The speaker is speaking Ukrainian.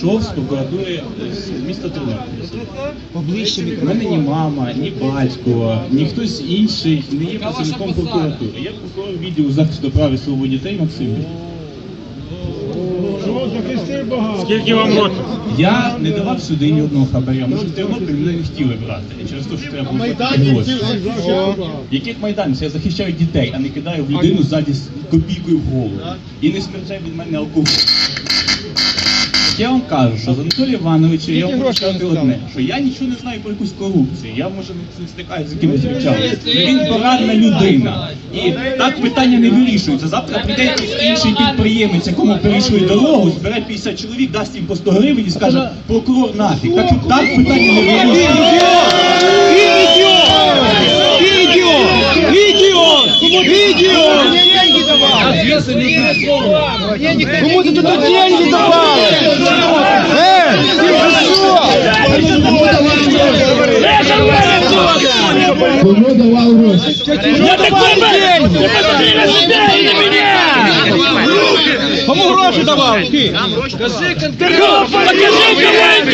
з прокуратури з міста. Поближче У мене ні мама, ні батько, ні хтось інший не є працівником прокуратури. Я прокурор відділу захисту прав і свободи дітей Максим. Скільки вам років? Я не давав сюди ні одного хабаря. Може в Тернопіль мене не хотіли брати. Через те, що треба було гроші. Яких майданців? Я захищаю дітей, а не кидаю в людину ззаді з копійкою в голову. І не смертей від мене алкоголь. Я вам кажу, що з Анатолія Івановича я вам можу сказати одне, що я нічого не знаю про якусь корупцію, я може не стикаюся з якимись речами. Він порадна людина. І так питання не вирішується. Завтра прийде якийсь інший підприємець, якому перейшли дорогу, збере 50 чоловік, дасть їм по 100 гривень і скаже, прокурор нафіг. Так, так питання не вирішується. Кому ты туда деньги давал? Э, ты Кому давав гроші? Я такой деньги! Кому гроші давав? Ти? Покажи конкретно! Покажи